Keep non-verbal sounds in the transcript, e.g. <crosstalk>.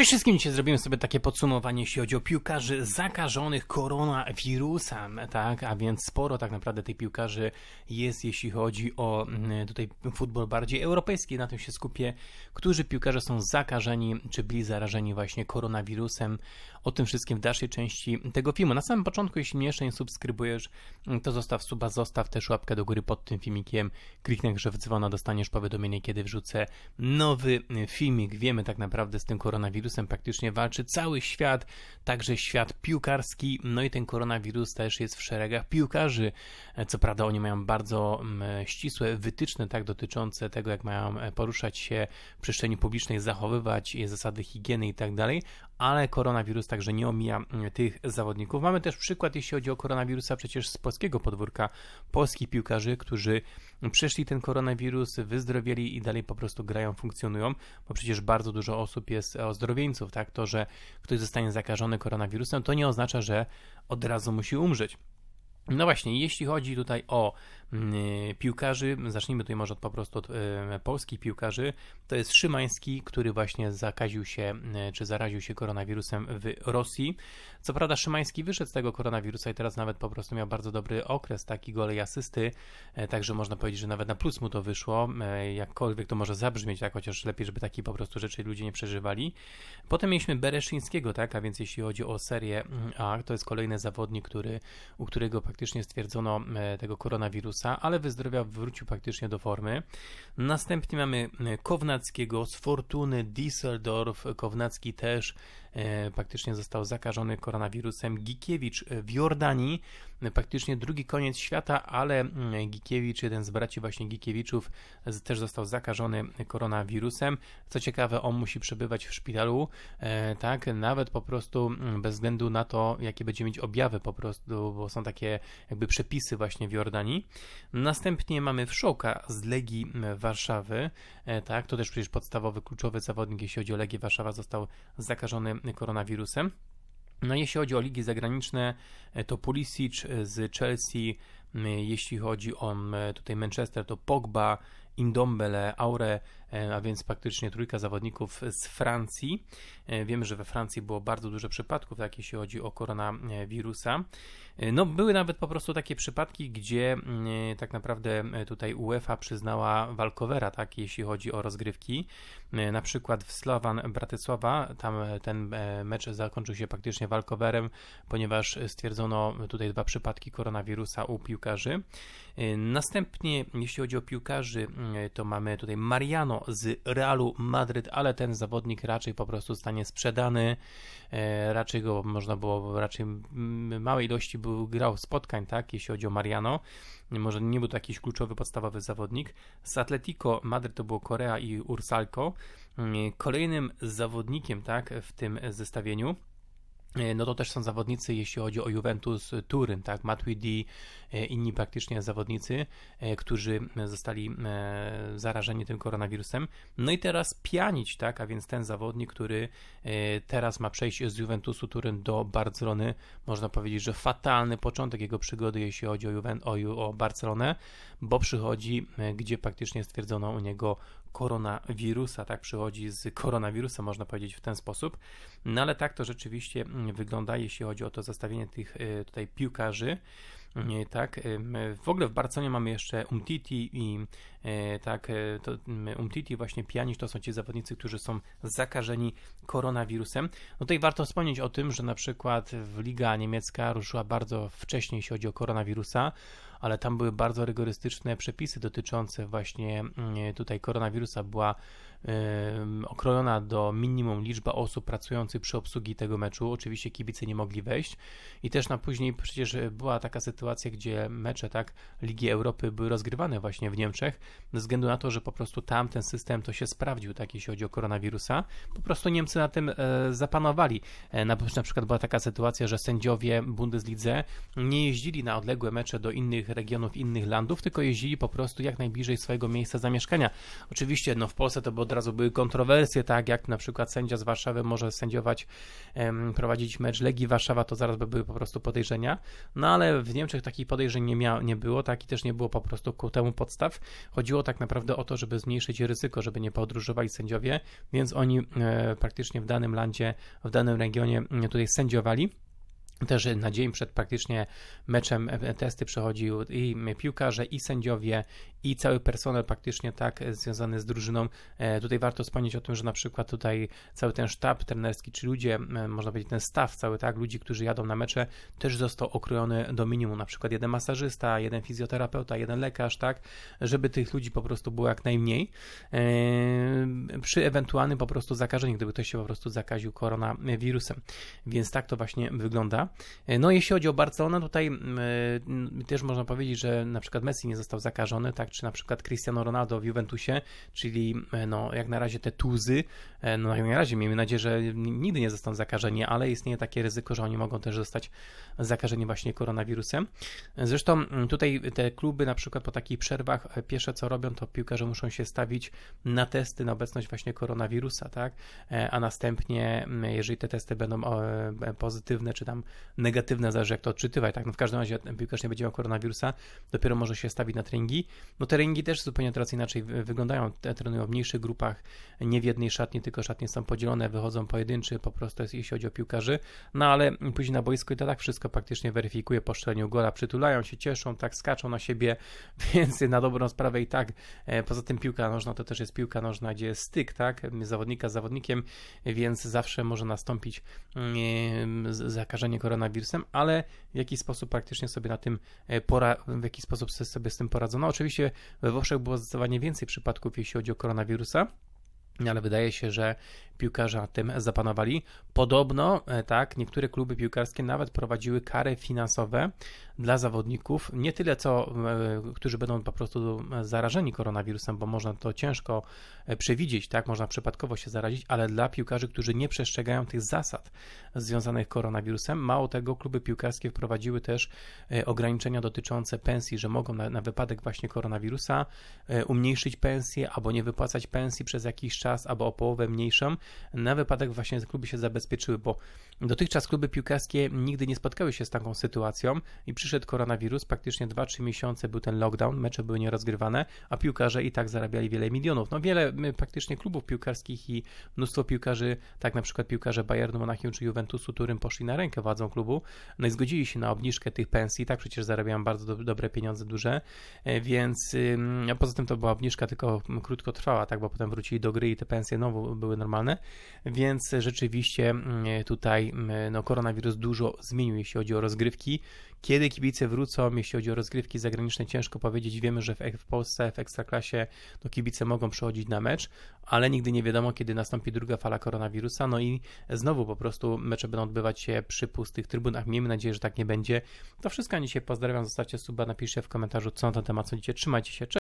Cześć wszystkim, dzisiaj zrobimy sobie takie podsumowanie, jeśli chodzi o piłkarzy zakażonych koronawirusem, tak, a więc sporo tak naprawdę tych piłkarzy jest, jeśli chodzi o mm, tutaj futbol bardziej europejski, na tym się skupię, którzy piłkarze są zakażeni, czy byli zarażeni właśnie koronawirusem, o tym wszystkim w dalszej części tego filmu. Na samym początku, jeśli mnie jeszcze nie subskrybujesz, to zostaw suba, zostaw też łapkę do góry pod tym filmikiem, kliknij że w dzwona, dostaniesz powiadomienie, kiedy wrzucę nowy filmik. Wiemy tak naprawdę z tym koronawirusem praktycznie walczy cały świat, także świat piłkarski, no i ten koronawirus też jest w szeregach piłkarzy. Co prawda oni mają bardzo mm, ścisłe wytyczne tak dotyczące tego, jak mają poruszać się w przestrzeni publicznej, zachowywać zasady higieny i tak dalej, ale koronawirus także nie omija mm, tych zawodników. Mamy też przykład, jeśli chodzi o koronawirusa, przecież z polskiego podwórka, polskich piłkarzy, którzy przeszli ten koronawirus, wyzdrowieli i dalej po prostu grają, funkcjonują, bo przecież bardzo dużo osób jest ozdrowieńców, tak? To, że ktoś zostanie zakażony koronawirusem, to nie oznacza, że od razu musi umrzeć. No właśnie, jeśli chodzi tutaj o mm, piłkarzy, zacznijmy tutaj może po prostu od e, polskich piłkarzy, to jest Szymański, który właśnie zakaził się, e, czy zaraził się koronawirusem w Rosji. Co prawda Szymański wyszedł z tego koronawirusa i teraz nawet po prostu miał bardzo dobry okres, taki gole i asysty, e, także można powiedzieć, że nawet na plus mu to wyszło, jakkolwiek to może zabrzmieć, tak, chociaż lepiej, żeby takie po prostu rzeczy ludzie nie przeżywali. Potem mieliśmy Bereszyńskiego, tak, a więc jeśli chodzi o serię A, to jest kolejny zawodnik, który, u którego stwierdzono e, tego koronawirusa, ale wyzdrowiał, wrócił praktycznie do formy. Następnie mamy e, Kownackiego z Fortuny Düsseldorf. Kownacki też praktycznie został zakażony koronawirusem. Gikiewicz w Jordanii, praktycznie drugi koniec świata, ale mm, Gikiewicz, jeden z braci właśnie Gikiewiczów, też został zakażony koronawirusem. Co ciekawe, on musi przebywać w szpitalu, e, tak, nawet po prostu mm, bez względu na to, jakie będzie mieć objawy po prostu, bo są takie jakby przepisy właśnie w Jordanii. Następnie mamy Wszołka z Legii Warszawy, e, tak, to też przecież podstawowy, kluczowy zawodnik, jeśli chodzi o Legię Warszawa, został zakażony koronawirusem. No jeśli chodzi o ligi zagraniczne, e, to Pulisic z Chelsea, jeśli chodzi o tutaj Manchester, to Pogba, Indombele, Aure, e, a więc praktycznie trójka zawodników z Francji. E, wiemy, że we Francji było bardzo dużo przypadków, tak, jeśli chodzi o koronawirusa. E, no, były nawet po prostu takie przypadki, gdzie tak naprawdę tutaj UEFA przyznała walkowera, tak, jeśli chodzi o rozgrywki. Na przykład w Slovan Bratysława, tam ten mecz zakończył się praktycznie walkowerem, ponieważ stwierdzono tutaj dwa przypadki koronawirusa u piłkarzy. Następnie, jeśli chodzi o piłkarzy, to mamy tutaj Mariano z Realu Madryt, ale ten zawodnik raczej po prostu zostanie sprzedany. E, raczej go można było, raczej małej ilości był, grał spotkań, tak, jeśli chodzi o Mariano. Może nie był to jakiś kluczowy, podstawowy zawodnik. Z Atletico Madryt to było Korea i Ursalko. Kolejnym zawodnikiem, tak, w tym zestawieniu E, no to też są zawodnicy, jeśli chodzi o Juventus Turyn, tak, Matuidi, e, inni praktycznie zawodnicy, e, którzy zostali zarażeni tym koronawirusem. No i teraz Pianić, tak, a więc ten zawodnik, który teraz ma przejść z Juventusu Turyn do Barcelony. Można powiedzieć, że fatalny początek jego przygody, jeśli chodzi o, Juven o, o Barcelonę, bo przychodzi, gdzie praktycznie stwierdzono u niego koronawirusa, tak przychodzi z koronawirusa, można powiedzieć w ten sposób. No ale tak to rzeczywiście mm, wygląda, jeśli chodzi o to zestawienie tych y, tutaj piłkarzy. Mm, tak, y, w ogóle w Barcelonie mamy jeszcze Umtiti i tak, to mm, Umtiti właśnie Pjanic to są ci zawodnicy, którzy są zakażeni koronawirusem. No tutaj warto wspomnieć o tym, że na przykład Liga Niemiecka ruszyła bardzo wcześnie, jeśli chodzi o koronawirusa ale tam były bardzo rygorystyczne przepisy dotyczące właśnie mm, tutaj koronawirusa. Była okrojona do minimum liczba osób pracujących przy obsługi tego meczu. Oczywiście kibice nie mogli wejść i też na później przecież była taka sytuacja, gdzie mecze tak Ligi Europy były rozgrywane właśnie w Niemczech, ze względu na to, że po prostu tam ten system to się sprawdził, tak jeśli chodzi o koronawirusa. Po prostu Niemcy na tym e, zapanowali. E, na, przykład była taka sytuacja, że sędziowie Bundeslidze nie jeździli na odległe mecze do innych regionów, innych landów, tylko jeździli po prostu jak najbliżej swojego miejsca zamieszkania. Oczywiście no, w Polsce to było od razu były kontrowersje, tak jak na przykład sędzia z Warszawy może sędziować, prowadzić mecz Legii Warszawa, to zaraz by były po prostu podejrzenia. No ale w Niemczech takich podejrzeń nie, mia- nie było, tak i też nie było po prostu ku temu podstaw. Chodziło tak naprawdę o to, żeby zmniejszyć ryzyko, żeby nie podróżowali sędziowie, więc oni e, praktycznie w danym landzie, w danym regionie m, tutaj sędziowali. Też na dzień przed praktycznie meczem testy przechodził i piłkarze, i sędziowie, i cały personel praktycznie tak związany z drużyną. E, Tutaj warto wspomnieć o tym, że na przykład tutaj cały ten sztab trenerski, czy ludzie, można powiedzieć ten staw cały, tak, ludzi, którzy jadą na mecze, też został okrojony do minimum. Na przykład jeden masażysta, jeden fizjoterapeuta, jeden lekarz, tak, żeby tych ludzi po prostu było jak najmniej. E, Przy ewentualnym po prostu zakażeniu, gdyby ktoś się po prostu zakaził koronawirusem. Więc tak to właśnie wygląda. No, jeśli chodzi o Barcelonę, tutaj y, też można powiedzieć, że na przykład Messi nie został zakażony, tak, czy na przykład Cristiano Ronaldo w Juventusie, czyli y, no, jak na razie te tuzy, no jak na razie miejmy nadzieję, że nigdy nie zostaną zakażeni, ale istnieje takie ryzyko, że oni mogą też zostać zakażeni właśnie koronawirusem. Zresztą tutaj te kluby na przykład po takich przerwach pierwsze co robią, to piłkarze muszą się stawić na testy na obecność właśnie koronawirusa, tak, a następnie jeżeli te testy będą pozytywne, czy tam negatywne, zależy jak to odczytywać, tak, no w każdym razie piłkarz nie będzie miał koronawirusa, dopiero może się stawić na treningi. No treningi też zupełnie teraz inaczej wyglądają, trenują w mniejszych grupach, nie w jednej szatni, tylko szatnie są podzielone, wychodzą pojedynczy, po prostu jeśli chodzi o piłkarzy, no ale później na boisku i to tak wszystko praktycznie weryfikuje po strzeleniu gola, przytulają się, cieszą, tak skaczą na siebie, <laughs> więc na dobrą sprawę i tak, poza tym piłka nożna to też jest piłka nożna, gdzie jest styk, tak, zawodnika z zawodnikiem, więc zawsze może nastąpić zakażenie koronawirusem, ale w jaki sposób praktycznie sobie na tym pora, w jaki sposób sobie z tym poradzono. Oczywiście we Włoszech było zdecydowanie więcej przypadków, jeśli chodzi o koronawirusa, ale wydaje się, że piłkarze nad tym zapanowali. Podobno, tak, niektóre kluby piłkarskie nawet prowadziły kary finansowe dla zawodników, nie tyle co, którzy będą po prostu zarażeni koronawirusem, bo można to ciężko przewidzieć, tak, można przypadkowo się zarazić, ale dla piłkarzy, którzy nie przestrzegają tych zasad związanych z koronawirusem. Mało tego, kluby piłkarskie wprowadziły też ograniczenia dotyczące pensji, że mogą na, na wypadek właśnie koronawirusa umniejszyć pensję albo nie wypłacać pensji przez jakiś czas, albo o połowę mniejszą, na wypadek właśnie kluby się zabezpieczyły, bo dotychczas kluby piłkarskie nigdy nie spotkały się z taką sytuacją i przyszedł koronawirus, praktycznie 2-3 miesiące był ten lockdown, mecze były nierozgrywane, a piłkarze i tak zarabiali wiele milionów. No wiele praktycznie klubów piłkarskich i mnóstwo piłkarzy, tak na przykład piłkarze Bayernu, Monachium czy Juventusu, którym poszli na rękę władzą klubu, no i zgodzili się na obniżkę tych pensji, tak przecież zarabiają bardzo do, dobre pieniądze, duże, więc a poza tym to była obniżka tylko krótko trwała, tak, bo potem wrócili do gry i te pensje znowu były normalne, więc rzeczywiście tutaj no, koronawirus dużo zmienił, jeśli chodzi o rozgrywki. Kiedy kibice wrócą, jeśli chodzi o rozgrywki zagraniczne, ciężko powiedzieć. Wiemy, że w, Polsce, w Ekstraklasie no, kibice mogą przychodzić na mecz, ale nigdy nie wiadomo, kiedy nastąpi druga fala koronawirusa. No i znowu po prostu mecze będą odbywać się przy pustych trybunach. Miejmy nadzieję, że tak nie będzie. To wszystko na dzisiaj pozdrawiam. Zostawcie suba, napiszcie w komentarzu, co na ten temat sądzicie. Trzymajcie się. Cześć.